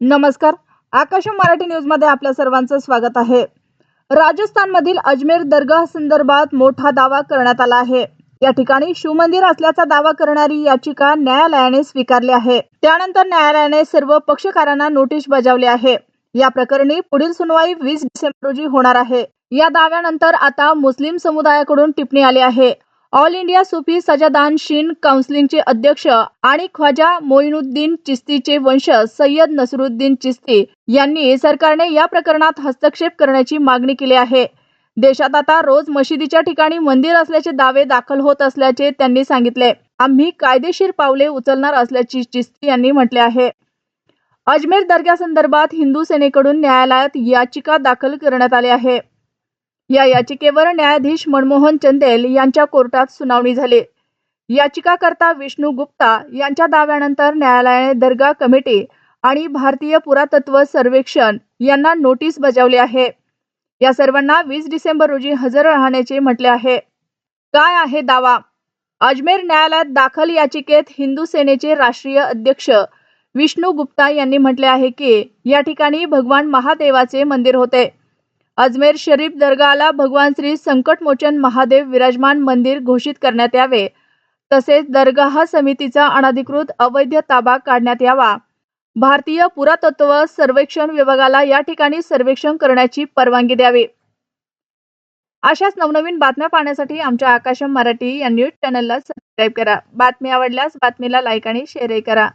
नमस्कार. आकाश मराठी न्यूजमध्ये आपल्या सर्वांचं स्वागत आहे. राजस्थानमधील अजमेर दर्गा संदर्भात मोठा दावा करण्यात आला आहे. या ठिकाणी शिवमंदिर असल्याचा दावा करणारी याचिका न्यायालयाने स्वीकारली आहे. त्यानंतर न्यायालयाने सर्व पक्षकारांना नोटीस बजावली आहे. या प्रकरणी पुढील सुनवाई वीस डिसेंबर रोजी होणार आहे. या दाव्यानंतर आता मुस्लिम समुदायाकडून टिप्पणी आली आहे. All India Sufi Sajjadanashin काउन्सिलिंगचे अध्यक्ष आणि ख्वाजा मोईनुद्दीन चिस्तीचे वंशज सय्यद नसरुद्दीन चिस्ती यांनी सरकारने या प्रकरणात हस्तक्षेप करण्याची मागणी केली आहे. देशात आता रोज मशिदीच्या ठिकाणी मंदिर असल्याचे दावे दाखल होत असल्याचे त्यांनी सांगितले. आम्ही कायदेशीर पावले उचलणार असल्याची चिस्ती यांनी म्हटले आहे. अजमेर दर्ग्यासंदर्भात हिंदू सेनेकडून न्यायालयात याचिका दाखल करण्यात आली आहे. या याचिकेवर न्यायाधीश मनमोहन चंदेल यांच्या कोर्टात सुनावणी झाली. याचिकाकर्ता विष्णू गुप्ता यांच्या दाव्यानंतर न्यायालयाने दर्गा कमिटी आणि भारतीय पुरातत्व सर्वेक्षण यांना नोटीस बजावली आहे. या सर्वांना वीस डिसेंबर रोजी हजर राहण्याचे म्हटले आहे. काय आहे दावा? अजमेर न्यायालयात दाखल याचिकेत हिंदू सेनेचे राष्ट्रीय अध्यक्ष विष्णू गुप्ता यांनी म्हटले आहे की या ठिकाणी भगवान महादेवाचे मंदिर होते. अजमेर शरीफ दर्गाला भगवान श्री संकटमोचन महादेव विराजमान मंदिर घोषित करण्यात यावे. तसेच दर्गाह समितीचा अनधिकृत अवैध ताबा काढण्यात यावा. भारतीय पुरातत्व सर्वेक्षण विभागाला या ठिकाणी सर्वेक्षण करण्याची परवानगी द्यावी. अशाच नवनवीन बातम्या पाहण्यासाठी आमच्या आकाशम मराठी या न्यूज चॅनलला सबस्क्राईब करा. बातमी आवडल्यास बातमीला लाईक आणि शेअरही करा.